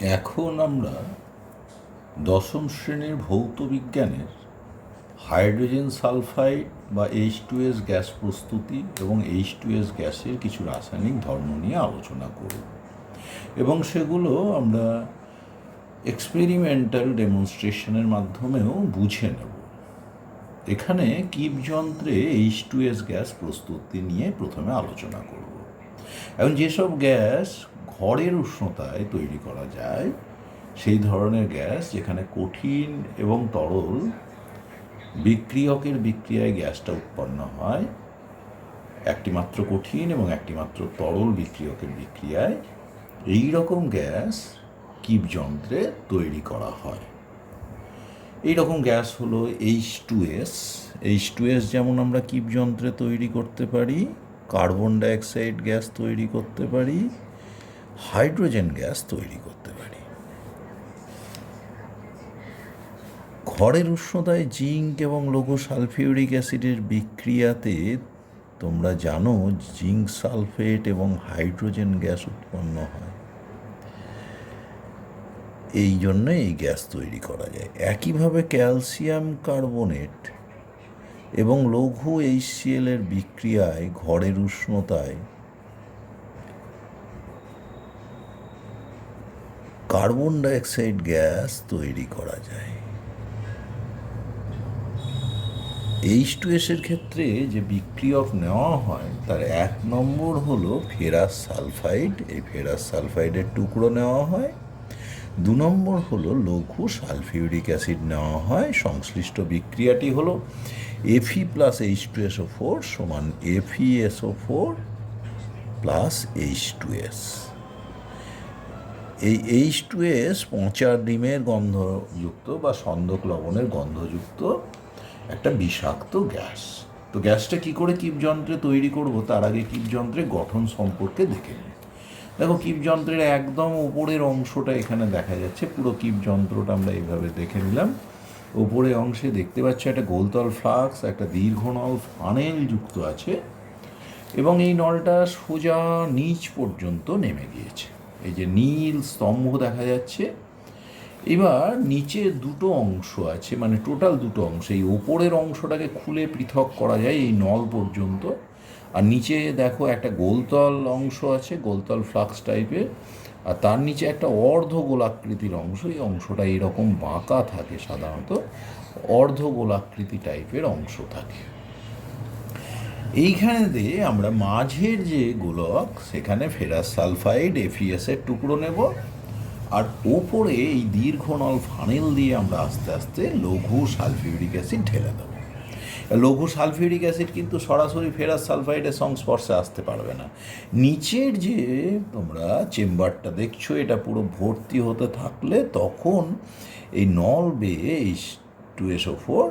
এখন আমরা দশম শ্রেণির ভৌত বিজ্ঞানের হাইড্রোজেন সালফাইড বা এইচ টু এস গ্যাস প্রস্তুতি এবং এইচ টু এস গ্যাসের কিছু রাসায়নিক ধর্ম নিয়ে আলোচনা করব। এবং সেগুলো আমরা এক্সপেরিমেন্টাল ডেমনস্ট্রেশনের মাধ্যমেও বুঝে নেব। এখানে কিপ যন্ত্রে এইচ টু এস গ্যাস প্রস্তুতি নিয়ে প্রথমে আলোচনা করব। এখন যেসব গ্যাস ঘরের উষ্ণতায় তৈরি করা যায়, সেই ধরনের গ্যাস যেখানে কঠিন এবং তরল বিক্রিয়কের বিক্রিয়ায় গ্যাসটা উৎপন্ন হয়, একটি মাত্র কঠিন এবং একটি মাত্র তরল বিক্রিয়কের বিক্রিয়ায়। এই রকম গ্যাস কিপ যন্ত্রে তৈরি করা হয়। এই রকম গ্যাস হলো H two S H two S যেমন আমরা কিপ যন্ত্রে তৈরি করতে পারি, কার্বন ডাইঅক্সাইড গ্যাস তৈরি করতে পারি হাইড্রোজেন গ্যাস তৈরি করতে পারি। ঘরের উষ্ণতায় জিঙ্ক এবং লঘু সালফিউরিক অ্যাসিডের বিক্রিয়াতে তোমরা জানো জিঙ্ক সালফেট এবং হাইড্রোজেন গ্যাস উৎপন্ন হয়। এই জন্য এই গ্যাস তৈরি করা যায়। একইভাবে ক্যালসিয়াম কার্বনেট এবং লঘু এইচসিএল এর বিক্রিয়ায় ঘরের উষ্ণতায় কার্বন ডাইঅক্সাইড গ্যাস তৈরি করা যায়। এইচ টু এসের ক্ষেত্রে যে বিক্রিয়ক নেওয়া হয়, তার এক নম্বর হলো ফেরাস সালফাইড। এই ফেরাস সালফাইডের টুকরো নেওয়া হয়। দু নম্বর হলো লঘু সালফিউরিক অ্যাসিড নেওয়া হয়। সংশ্লিষ্ট বিক্রিয়াটি হলো এফি plus H two SO four সমান এফি SO four plus H two S এই এইচ টু এস পচা ডিমের গন্ধযুক্ত বা সন্দক লবণের গন্ধযুক্ত একটা বিষাক্ত গ্যাস। তো গ্যাসটা কি করে কিপ যন্ত্রে তৈরি করব? তার আগে কিপ যন্ত্রের গঠন সম্পর্কে দেখে নিই। দেখো কিপ যন্ত্রের একদম উপরের অংশটা এখানে দেখা যাচ্ছে। পুরো কিপ যন্ত্রটা আমরা এইভাবে দেখে নিলাম। উপরে অংশে দেখতে পাচ্ছ একটা গোলতল ফ্লাক্স, একটা দীর্ঘ নল ফানেল যুক্ত আছে এবং এই নলটা সোজা নিচ পর্যন্ত নেমে গিয়েছে। এই যে নীল স্তম্ভ দেখা যাচ্ছে। এবার নিচে দুটো অংশ আছে মানে টোটাল দুটো অংশ। এই ওপরের অংশটাকে খুলে পৃথক করা যায় এই নল পর্যন্ত। আর নিচে দেখো একটা গোলতল অংশ আছে, গোলতল ফ্লাক্স টাইপের। আর তার নিচে একটা অর্ধ গোলাকৃতির অংশ। এই অংশটা এরকম বাঁকা থাকে সাধারণত। অর্ধ গোলাকৃতি টাইপের অংশ থাকে। এইখানে দিয়ে আমরা মাঝের যে গোলক, সেখানে ফেরাস সালফাইড এফিএসের টুকরো নেব। আর ওপরে এই দীর্ঘ নল ফানেল দিয়ে আমরা আস্তে আস্তে লঘু সালফিউরিক অ্যাসিড ঢেলে দেবো। লঘু সালফিউরিক অ্যাসিড কিন্তু সরাসরি ফেরাস সালফাইডের সংস্পর্শে আসতে পারবে না। নিচের যে তোমরা চেম্বারটা দেখছ, এটা পুরো ভর্তি হতে থাকলে তখন এই নল বেয়ে এই টু এসও ফোর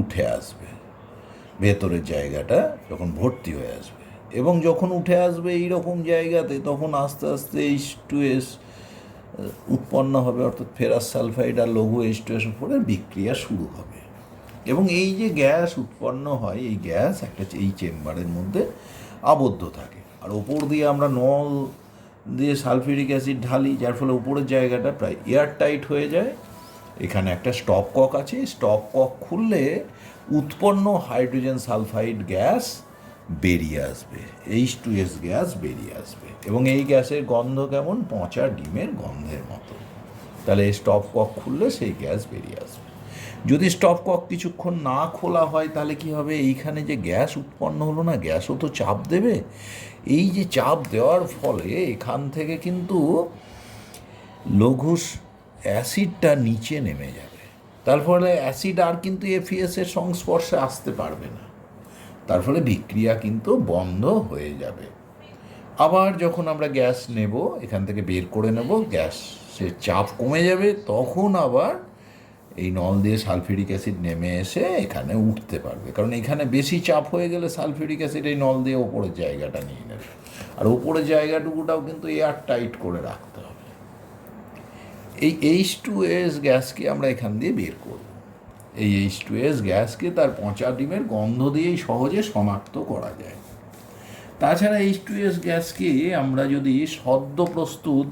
উঠে আসবে। ভেতরের জায়গাটা যখন ভর্তি হয়ে আসবে। এবং যখন উঠে আসবে এই রকম জায়গাতে, তখন আস্তে আস্তে এইচ টু এস উৎপন্ন হবে, অর্থাৎ ফেরাস সালফাইড আর লঘু এইচ টু এস ফোরের বিক্রিয়া শুরু হবে। এবং এই যে গ্যাস উৎপন্ন হয়, এই গ্যাস একটা এই চেম্বারের মধ্যে আবদ্ধ থাকে। আর ওপর দিয়ে আমরা নল দিয়ে সালফিউরিক অ্যাসিড ঢালি, যার ফলে উপরের জায়গাটা প্রায় এয়ার টাইট হয়ে যায়। এখানে একটা স্টপ কক আছে। স্টপ কক খুললে উৎপন্ন হাইড্রোজেন সালফাইড গ্যাস বেরিয়ে আসবে। এইচ টু এস গ্যাস বেরিয়ে আসবে। এবং এই গ্যাসের গন্ধ কেমন? পচা ডিমের গন্ধের মতো। তাহলে স্টপ কক খুললে সেই গ্যাস বেরিয়ে আসবে। যদি স্টপ কক কিছুক্ষণ না খোলা হয়, তাহলে কি হবে? এইখানে যে গ্যাস উৎপন্ন হলো না, গ্যাসও তো চাপ দেবে। এই যে চাপ দেওয়ার ফলে এখান থেকে কিন্তু লঘু অ্যাসিডটা নিচে নেমে যাবে। তার ফলে অ্যাসিড আর কিন্তু এফিএস এর সংস্পর্শে আসতে পারবে না। তার ফলে বিক্রিয়া কিন্তু বন্ধ হয়ে যাবে। আবার যখন আমরা গ্যাস নেব, এখান থেকে বের করে নেব গ্যাসের চাপ কমে যাবে, তখন আবার এই নল দিয়ে সালফিউরিক অ্যাসিড নেমে এসে এখানে উঠতে পারবে। কারণ এখানে বেশি চাপ হয়ে গেলে সালফিউরিক অ্যাসিড এই নল দিয়ে ওপরের জায়গাটা নিয়ে নেবে। আর ওপরের জায়গাটুকুটাও কিন্তু এয়ার টাইট করে রাখতে হবে। এই এইচ টু এস গ্যাসকে আমরা এখান দিয়ে বের করব। এই এইচ টু এস গ্যাসকে তার পচা ডিমের গন্ধ দিয়েই সহজে শনাক্ত করা যায়। তাছাড়া এইচ টু এস গ্যাসকে আমরা যদি সদ্য প্রস্তুত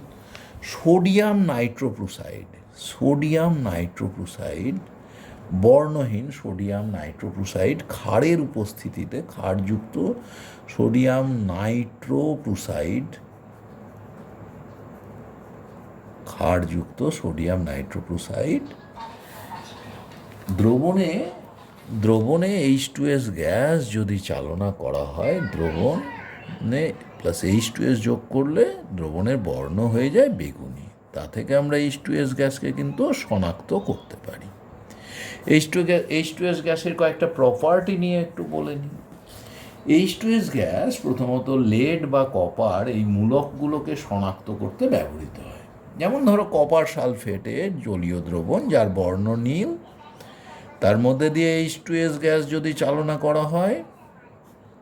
সোডিয়াম নাইট্রোপ্রুসাইড সোডিয়াম নাইট্রোপ্রুসাইড বর্ণহীন সোডিয়াম নাইট্রোপ্রুসাইড ক্ষারের উপস্থিতিতে ক্ষারযুক্ত সোডিয়াম নাইট্রোপ্রুসাইড ক্ষারযুক্ত সোডিয়াম নাইট্রোপ্রুসাইড দ্রবণে দ্রবণে এইচ টু এস গ্যাস যদি চালনা করা হয়, দ্রবণে প্লাস এইচ টু এস যোগ করলে দ্রবণের বর্ণ হয়ে যায় বেগুনি। তা থেকে আমরা এইচ টু এস গ্যাসকে কিন্তু শনাক্ত করতে পারি। H two H two S গ্যাসের কয়েকটা প্রপার্টি নিয়ে একটু বলে নিই। এইচ টু এস গ্যাস প্রথমত লেড বা কপার এই মূলকগুলোকে শনাক্ত করতে ব্যবহৃত হয়। যেমন ধরো কপার সালফেটের জলীয় দ্রবণ, যার বর্ণ নীল, তার মধ্যে দিয়ে এইচ টু এস গ্যাস যদি চালনা করা হয়,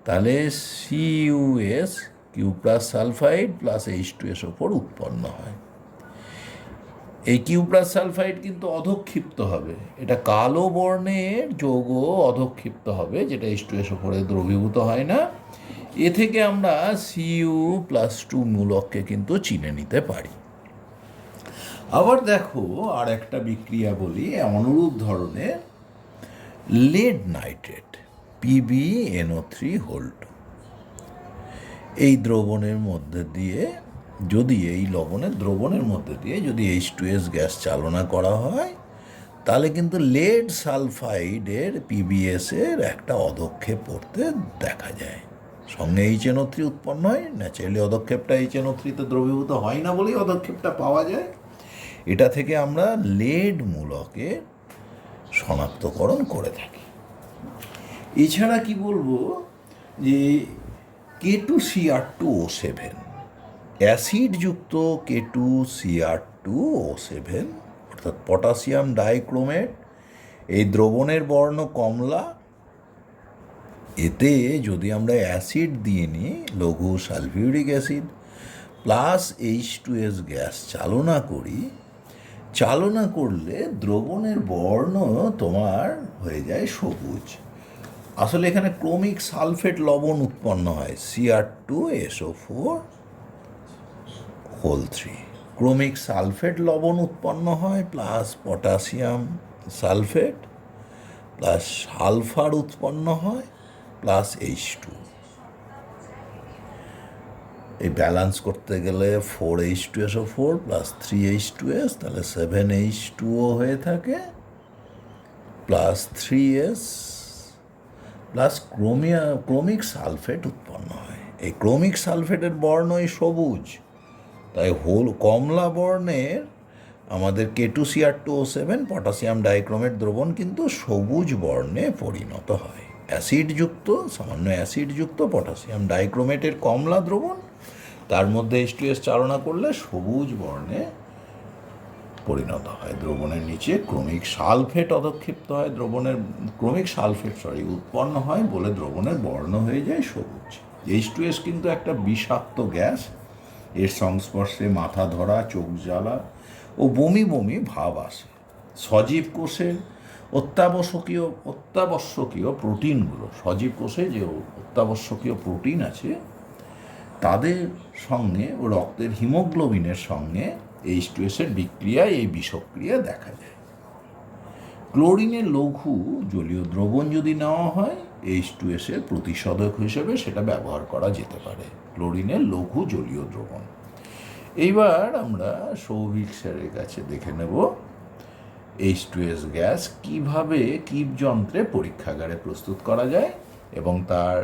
তাহলে CuS Cu plus sulphide plus H two S ওপর উৎপন্ন হয়। এই কিউ প্লাস সালফাইড কিন্তু অধক্ষিপ্ত হবে। এটা কালো বর্ণের যৌগ অধক্ষিপ্ত হবে, যেটা এইচ টু এস ওপরে দ্রবীভূত হয় না। এ থেকে আমরা সিইউ প্লাস টু মূলককে কিন্তু চিনে নিতে পারি। আবার দেখো আর একটা বিক্রিয়া বলি, অনুরূপ ধরনের lead nitrate Pb NO three whole এই দ্রবণের মধ্যে দিয়ে যদি, এই লবণের দ্রবণের মধ্যে দিয়ে যদি এইচ টু এস গ্যাস চালনা করা হয়, তাহলে কিন্তু লেড সালফাইডের পিবিএসের একটা অদক্ষেপ পড়তে দেখা যায়। সঙ্গে এইচ এনও থ্রি উৎপন্ন হয় ন্যাচারালি অধক্ষেপটা এইচ এনও থ্রিতে দ্রবীভূত হয় না বলেই অদক্ষেপটা পাওয়া যায়। এটা থেকে আমরা লেড মূলকে শনাক্তকরণ করে থাকি। এছাড়া কি বলব যে K two CR two O seven অ্যাসিডযুক্ত K two CR two O seven অর্থাৎ পটাশিয়াম ডাইক্রোমেট, এই দ্রবণের বর্ণ কমলা, এতে যদি আমরা অ্যাসিড দিয়ে নিই, লঘু sulphuric acid, plus H two S gas চালনা করি চালনা করলে দ্রবণের বর্ণ তোমার হয়ে যায় সবুজ। আসলে এখানে ক্রমিক সালফেট লবণ উৎপন্ন হয়। CR two SO four whole three ক্রমিক সালফেট লবণ উৎপন্ন হয় plus potassium sulphate plus sulphur উৎপন্ন হয় প্লাস এইচ টু এই ব্যালেন্স করতে গেলে four H two SO four plus three H two S তাহলে সেভেন এইচ টুও হয়ে থাকে প্লাস থ্রি এস প্লাস ক্রোমিয়া, ক্রোমিক সালফেট উৎপন্ন হয়। এই ক্রোমিক সালফেটের বর্ণই সবুজ, তাই হোল, কমলা বর্ণের আমাদের K two CR two O seven potassium dichromate দ্রবণ কিন্তু সবুজ বর্ণে পরিণত হয়। অ্যাসিডযুক্ত, সামান্য অ্যাসিডযুক্ত পটাশিয়াম ডাইক্রোমেটের কমলা দ্রবণ তার মধ্যে এইচ টু এস চালনা করলে সবুজ বর্ণে পরিণত হয়। দ্রবণের নিচে ক্রমিক সালফেট অধক্ষিপ্ত হয়। দ্রবণের, ক্রমিক সালফেট সরি উৎপন্ন হয় বলে দ্রবণের বর্ণ হয়ে যায় সবুজ। এইচ টু এস কিন্তু একটা বিষাক্ত গ্যাস। এর সংস্পর্শে মাথা ধরা, চোখ জ্বালা ও বমি বমি ভাব আসে। সজীব কোষে অত্যাবশ্যকীয় অত্যাবশ্যকীয় প্রোটিনগুলো, সজীব কোষে যে অত্যাবশ্যকীয় প্রোটিন আছে তাদের সঙ্গে ও রক্তের হিমোগ্লোবিনের সঙ্গে এইচ টু এসের বিক্রিয়ায় এই বিষক্রিয়া দেখা যায়। ক্লোরিনের লঘু জলীয় দ্রবণ যদি নেওয়া হয় এইচ টু এসের প্রতিষেধক হিসেবে সেটা ব্যবহার করা যেতে পারে, ক্লোরিনের লঘু জলীয় দ্রবণ। এইবার আমরা সৌভিক স্যারের কাছে দেখে নেব এইচ টু এস গ্যাস কীভাবে, কিপ যন্ত্রে পরীক্ষাগারে প্রস্তুত করা যায় এবং তার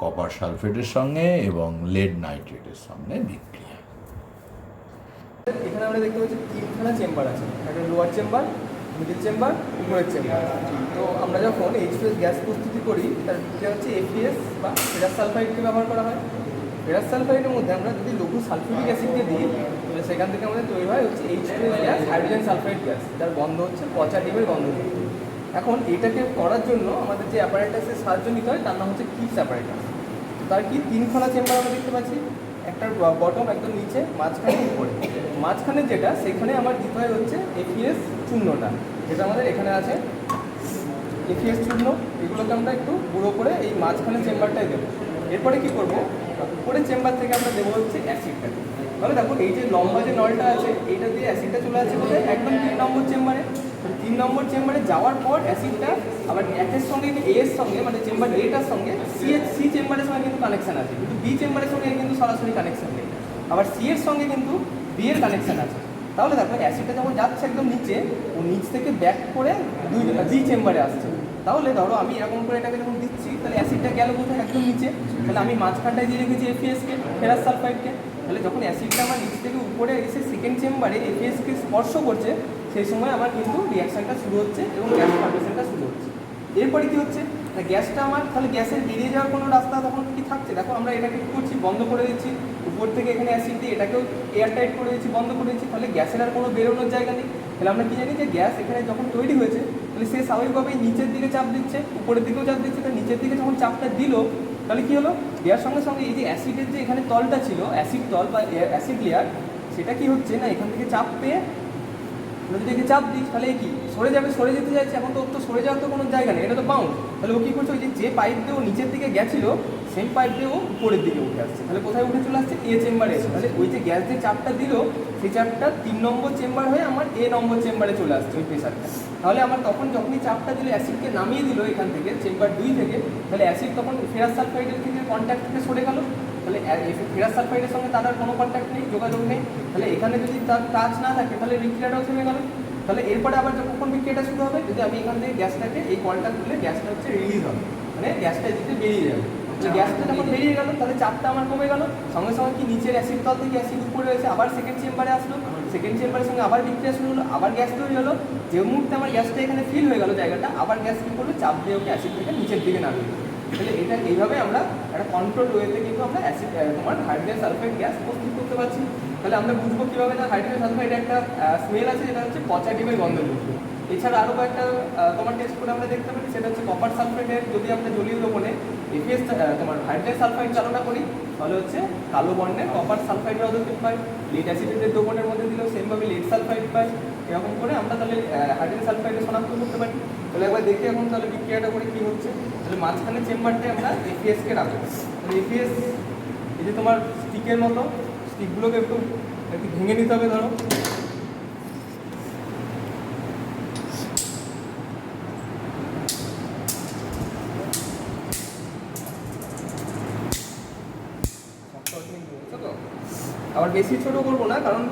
কপার সালফেটের সঙ্গে এবং লেড নাইট্রেটের সঙ্গে বিক্রিয়া। এখানে আমরা দেখতে পাচ্ছি তিনখানা চেম্বার আছে। একটা লোয়ার চেম্বার মিডিল চেম্বার উপরের চেম্বার তো আমরা যখন এইচপিএস গ্যাস প্রস্তুতি করি, তার বিক্রিয়া হচ্ছে এফিএস বা ফেরাস সালফাইডকে ব্যবহার করা হয়। ফেরাস সালফাইডের মধ্যে আমরা যদি লঘু সালফিউরিক অ্যাসিডকে দিই, তাহলে সেখান থেকে আমাদের তৈরি হয় হচ্ছে HPS gas hydrogen sulphide gas যার গন্ধ হচ্ছে পচা ডিমের গন্ধ। এখন এটাকে করার জন্য আমাদের যে অ্যাপারেটাসের সাহায্য নিতে হয়, তার নাম হচ্ছে কিপস অ্যাপারেটাস তার কি তিনখানা চেম্বার আমরা দেখতে পাচ্ছি? একটা বটম একদম নিচে, মাঝখানে উপরে। মাঝখানে যেটা, সেখানে আমার দিতে হয় হচ্ছে এফিএস চূর্ণটা। যেটা আমাদের এখানে আছে এফিএস চূর্ণ। এগুলোকে আমরা একটু গুঁড়ো করে এই মাঝখানে চেম্বারটায় দেবো। এরপরে কি করব? উপরে চেম্বার থেকে আমরা দেবো হচ্ছে অ্যাসিডটাকে তাহলে দেখো এই যে লম্বা যে নলটা আছে, এইটা দিয়ে অ্যাসিডটা চলে যাচ্ছে বলে একদম তিন নম্বর চেম্বারে তিন নম্বর চেম্বারে যাওয়ার পর অ্যাসিডটা, আবার একের সঙ্গে এ এর সঙ্গে মানে চেম্বার এটার সঙ্গে সি সি চেম্বারের সঙ্গে কিন্তু কানেকশন আছে, কিন্তু বি চেম্বারের সঙ্গে কিন্তু সরাসরি কানেকশন নেই। আবার সি এর সঙ্গে কিন্তু বি এর কানেকশন আছে। তাহলে দেখো, অ্যাসিডটা যখন যাচ্ছে একদম নিচে, ও নিচ থেকে ব্যাক করে দুই বি চেম্বারে আসছে। তাহলে ধরো আমি এরকম করে এটাকে যখন দিচ্ছি, তাহলে অ্যাসিডটা গেল কোথায়? একদম নিচে। তাহলে আমি মাঝখানটায় দিয়ে রেখেছি এফিএসকে ফেরাস সালফাইডকে তাহলে যখন অ্যাসিডটা আমার নিচ থেকে উপরে এসে সেকেন্ড চেম্বারে এফিএসকে স্পর্শ করছে সেই সময় আমার কিন্তু রিয়াকশনটা শুরু হচ্ছে এবং গ্যাস ফর্মেশনটা শুরু হচ্ছে। এরপরে কি হচ্ছে? না গ্যাসটা আমার তাহলে গ্যাসের বেরিয়ে যাওয়ার কোনো রাস্তা তখন কি থাকছে? দেখো আমরা এটাকে করছি? বন্ধ করে দিচ্ছি। উপর থেকে এখানে অ্যাসিড দিয়ে এটাকেও এয়ার টাইট করে দিচ্ছি, বন্ধ করে দিচ্ছি। তাহলে গ্যাসের আর কোনো বেরোনোর জায়গা নেই। তাহলে আমরা কি জানি যে গ্যাস এখানে যখন তৈরি হয়েছে, তাহলে সে স্বাভাবিকভাবেই নিচের দিকে চাপ দিচ্ছে, উপরের দিকেও চাপ দিচ্ছে। তাহলে নিচের দিকে যখন চাপটা দিল, তাহলে কী হলো? দেওয়ার সঙ্গে সঙ্গে এই যে অ্যাসিডের যে এখানে তলটা ছিল অ্যাসিড তল বা অ্যাসিড লেয়ার সেটা কি হচ্ছে না? এখান থেকে চাপ পেয়ে যদি একে চাপ দিই তাহলে কি? সরে যাবে, সরে যেতে চাইছে, এখন তো তো সরে যাওয়ার তো কোনো জায়গা নেই, এটা তো বাউন্ড তাহলে ও কী করছে? ওই যে যে পাইপ দিয়ে ও নিচের দিকে গেছিল সেম পাইপ দিয়ে ও উপরের দিকে উঠে আসছে। তাহলে কোথায় উঠে চলে আসছে? এ চেম্বারে এসে। তাহলে ওই যে গ্যাস যে চাপটা দিল, সেই চাপটা তিন নম্বর চেম্বার হয়ে আমার এ নম্বর চেম্বারে চলে আসছে, ওই প্রেশারটা তাহলে আমার তখন যখনই চাপটা দিল অ্যাসিডকে নামিয়ে দিল এখান থেকে চেম্বার দুই থেকে, তাহলে অ্যাসিড তখন ফেরাস সালফাইডের থেকে কন্ট্যাক্ট থেকে সরে গেল। তাহলে ফেরাস সালফাইডের সঙ্গে তার আর কোনো কন্ট্যাক্ট নেই যোগাযোগ নেই তাহলে এখানে যদি তার টাচ না থাকে তাহলে বিক্রিয়াটাও থেমে গেল। তাহলে এরপরে আবার যখন বিক্রিয়াটা শুরু হবে যদি আমি এখান থেকে গ্যাসটাকে এই কলটা খুলে গ্যাসটা হচ্ছে রিলিজ হবে মানে গ্যাসটা এদিকে বেরিয়ে যাবে। গ্যাসটা যখন বেরিয়ে গেল তাহলে চাপটা আমার কমে গেল সঙ্গে সঙ্গে কি নিচের অ্যাসিড তল থেকে অ্যাসিড উপরে রয়েছে আবার সেকেন্ড চেম্বারে আসলো সেকেন্ড চেম্বারের সঙ্গে আবার বিক্রিয়া শুরু হলো আবার গ্যাস তৈরি হলো যে মুহূর্তে আমার গ্যাসটা এখানে ফিল হয়ে গেল জায়গাটা আবার গ্যাস কি করল? চাপ দিয়ে ওকে অ্যাসিড থেকে নিচের দিকে নামিয়ে। তাহলে এটা এইভাবে আমরা একটা কন্ট্রোল ওয়েতে কিন্তু আমরা অ্যাসিড তোমার হাইড্রোজেন সালফাইড গ্যাস প্রস্তুত করতে পারছি। তাহলে আমরা বুঝব কীভাবে না হাইড্রোজেন সালফাইড একটা স্মেল আছে, যেটা হচ্ছে পচা ডিমের গন্ধ বুঝব এছাড়া আরও কয়েকটা তোমার টেস্ট করে আমরা দেখতে পারি, সেটা হচ্ছে কপার সালফাইডের যদি আমরা জলীয় দ্রবণে এফিএস তোমার হাইড্রোজেন সালফাইড চালনা করি, তাহলে হচ্ছে কালো বর্ণের কপার সালফাইড পদক্ষেপ পাই লিড অ্যাসিডের দ্রবণের মধ্যে দিলেও সেমভাবে লিড সালফাইড পাই এরকম করে আমরা তাহলে হাইড্রোজেন সালফাইডে শনাক্ত করতে পারি। তাহলে একবার দেখি এখন তাহলে বিক্রিয়াটা করে কী হচ্ছে, তাহলে মাঝখানে চেম্বারটায় আমরা এফিএসকে রাখব। তাহলে এফিএস এই যে তোমার স্টিকের মতো স্টিকগুলোকে একটু একটু ভেঙে নিতে হবে ধরো বুঝছ তো? আবার বেশি ছোট করব না, কারণ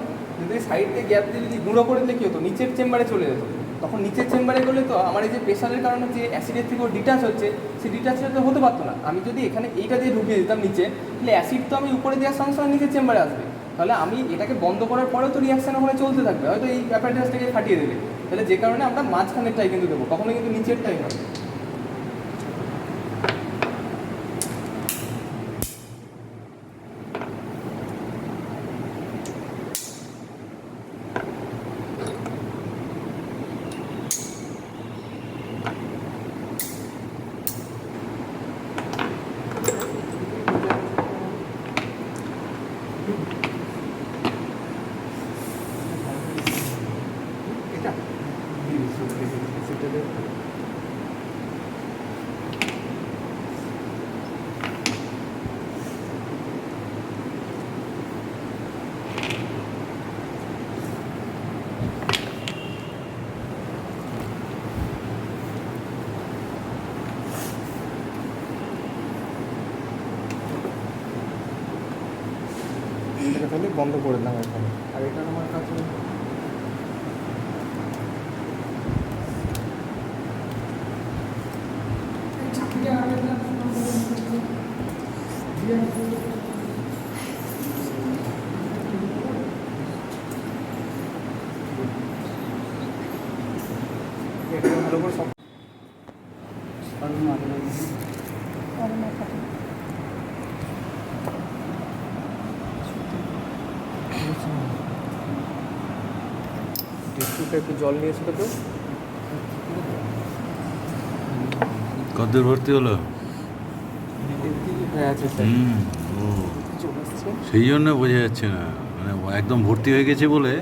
যদি সাইড দিয়ে গ্যাপ দিয়ে যদি গুঁড়ো করে দিলে কি হতো, নিচের চেম্বারে চলে যেত। তখন নিচের চেম্বারে গেলে তো আমার এই যে প্রেশারের কারণে যে অ্যাসিডের থেকে ডিটাচ হচ্ছে, সেই ডিটাচটা তো হতে পারতো না। আমি যদি এখানে এইটা দিয়ে ঢুকিয়ে দিতাম নিচে, তাহলে অ্যাসিড তো আমি উপরে দেওয়ার সঙ্গে সঙ্গে নিচের চেম্বারে আসবে। তাহলে আমি এটাকে বন্ধ করার পরেও তো রিয়াকশন ওখানে চলতে থাকবে, হয়তো এই অ্যাপারেটাসটাকে ফাটিয়ে দেবে। তাহলে যে কারণে আমরা মাঝখানেরটাই কিন্তু দেবো কখনো কিন্তু নিচেরটাই হবে এটা তাহলে বন্ধ করে দিলাম এখানে। আর এটা আমার কাছে এটাকে ভালো করে সব টিস্যুটা একটু জল নিয়ে এসে তো কদ্দূর ভর্তি হলো? হ্যাঁ সেই জন্য বোঝা যাচ্ছে না। মানে একদম ভর্তি হয়ে গেছে বলে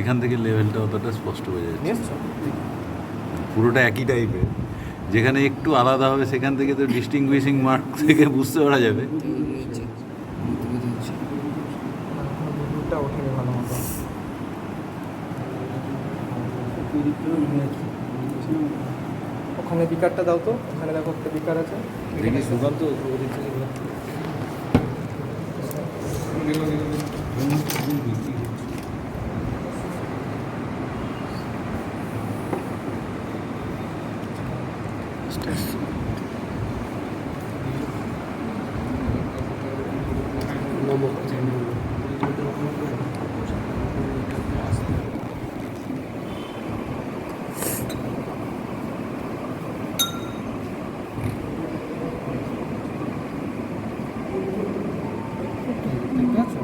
এখান থেকে লেভেলটা অতটা স্পষ্ট বোঝা যাচ্ছে পুরোটা একই টাইপের যেখানে একটু আলাদা হবে সেখান থেকে তো ডিস্টিংগুইশিং মার্ক থেকে বুঝতে পারা যাবে। ওখানে বিকারটা দাও তো ওখানে দেখো একটা বিকার আছে। সুগন্ধ সুকান্ত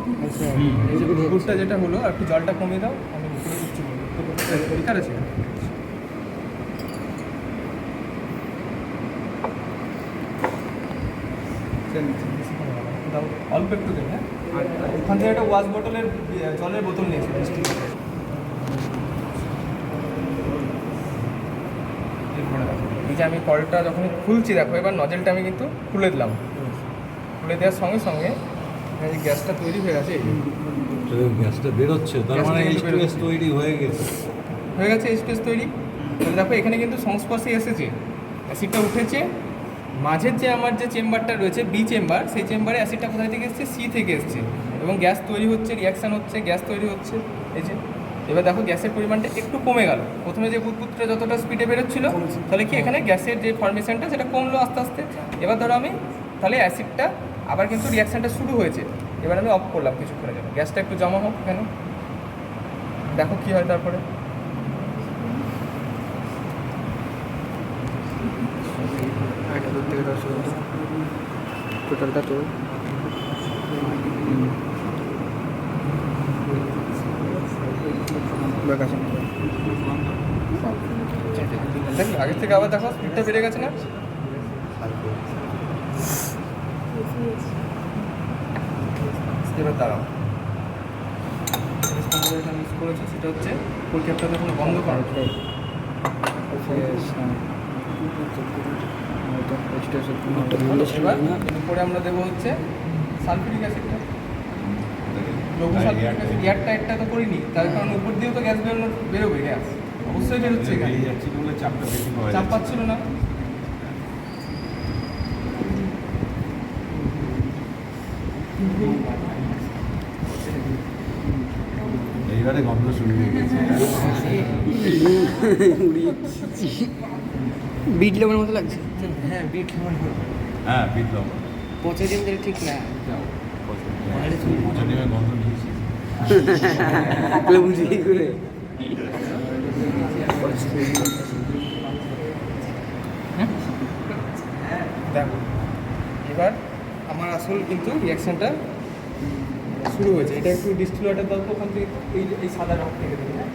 কুকুরটা যেটা হলো আর একটু জলটা কমিয়ে দাও আমি বিকার আছে? দাও, অল্প একটু দেবে হ্যাঁ? ওখান থেকে একটা ওয়াশ বটলের জলের বোতল নিয়েছি এই যে আমি কলটা যখন খুলছি দেখো এবার নজেলটা আমি কিন্তু খুলে দিলাম। খুলে দেওয়ার সঙ্গে সঙ্গে এই গ্যাসটা তৈরি হয়ে গেছে। গ্যাসটা বেরোচ্ছে তার মানে তৈরি হয়ে গেছে। হয়ে গেছে স্পেস তৈরি। তাহলে দেখো এখানে কিন্তু সংস্পর্শে এসেছে। অ্যাসিডটা উঠেছে। মাঝের যে আমার যে চেম্বারটা রয়েছে বি চেম্বার সেই চেম্বারে অ্যাসিডটা কোথায় থেকে এসেছে? সি থেকে এসেছে। এবং গ্যাস তৈরি হচ্ছে রিয়াকশান হচ্ছে গ্যাস তৈরি হচ্ছে। এই যে এবার দেখো গ্যাসের পরিমাণটা একটু কমে গেল। প্রথমে যে বুদবুদটা যতটা স্পিডে বেরোচ্ছিল তাহলে কি এখানে গ্যাসের যে ফর্মেশনটা সেটা কমলো আস্তে আস্তে। এবার ধরো আমি তাহলে অ্যাসিডটা আবার কিন্তু রিয়াকশানটা শুরু হয়েছে। এবার আমি অফ করলাম কিছুক্ষণের জন্য। গ্যাসটা একটু জমা হোক কেন? দেখো কী হয় তারপরে। টোটালটা তো। বাকাশন আগের থেকে আবার দেখো স্পিডটা বেড়ে গেছে না? এবার দাঁড়াও। যেটা মিস করেছে সেটা হচ্ছে ফুল ক্যাপটা তখন বন্ধ করো এবার উপরে আমরা দেবো হচ্ছে সালফিউরিক অ্যাসিডটা লঘু সালফিউরিক অ্যাসিড এয়ার টাইটটা তো করিনি তার কারণ উপর দিয়েও তো গ্যাস বেরোনো বেরোবে গ্যাস অবশ্যই বেরোচ্ছে এখানে। চাপটা বেশি চাপ যাচ্ছে পাচ্ছিল না। এইবারে গন্ধ শুরু হয়ে গেছে বিট লেবুর মতো লাগছে। হ্যাঁ বিট হ্যাঁ বিট লবণ পচে দিলে ঠিক না। গন্ধ নিয়েছি করে দেখো। এবার আমার আসল কিন্তু রিয়াকশনটা শুরু হয়েছে। এটা একটু ডিস্টিল ওয়াটার দাও তো ওখান থেকে এই এই সাদা রং থেকে দেবে হ্যাঁ?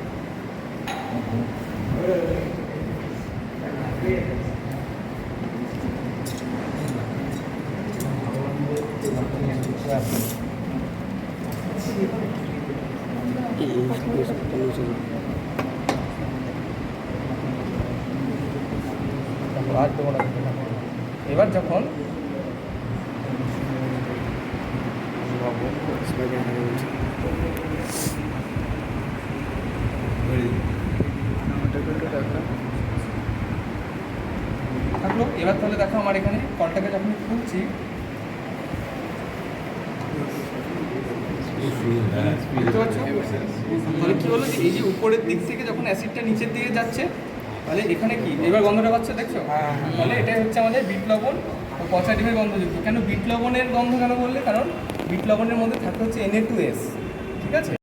দেখো, আর থাকল এবার তাহলে দেখো আমার এখানে কলটাকে যখন খুলছি বুঝতে পারছ তাহলে কি হলো যে এই যে উপরের দিক থেকে যখন অ্যাসিডটা নিচের দিকে যাচ্ছে তাহলে এখানে কি? এবার গন্ধটা পাচ্ছ দেখছ? তাহলে এটাই হচ্ছে আমাদের বিট লবণ ও পচা ডিমের গন্ধযুক্ত। কেন বিট লবণের গন্ধ কেন বললে? কারণ বিট লবণের মধ্যে থাকে হচ্ছে এনএ টু এস ঠিক আছে?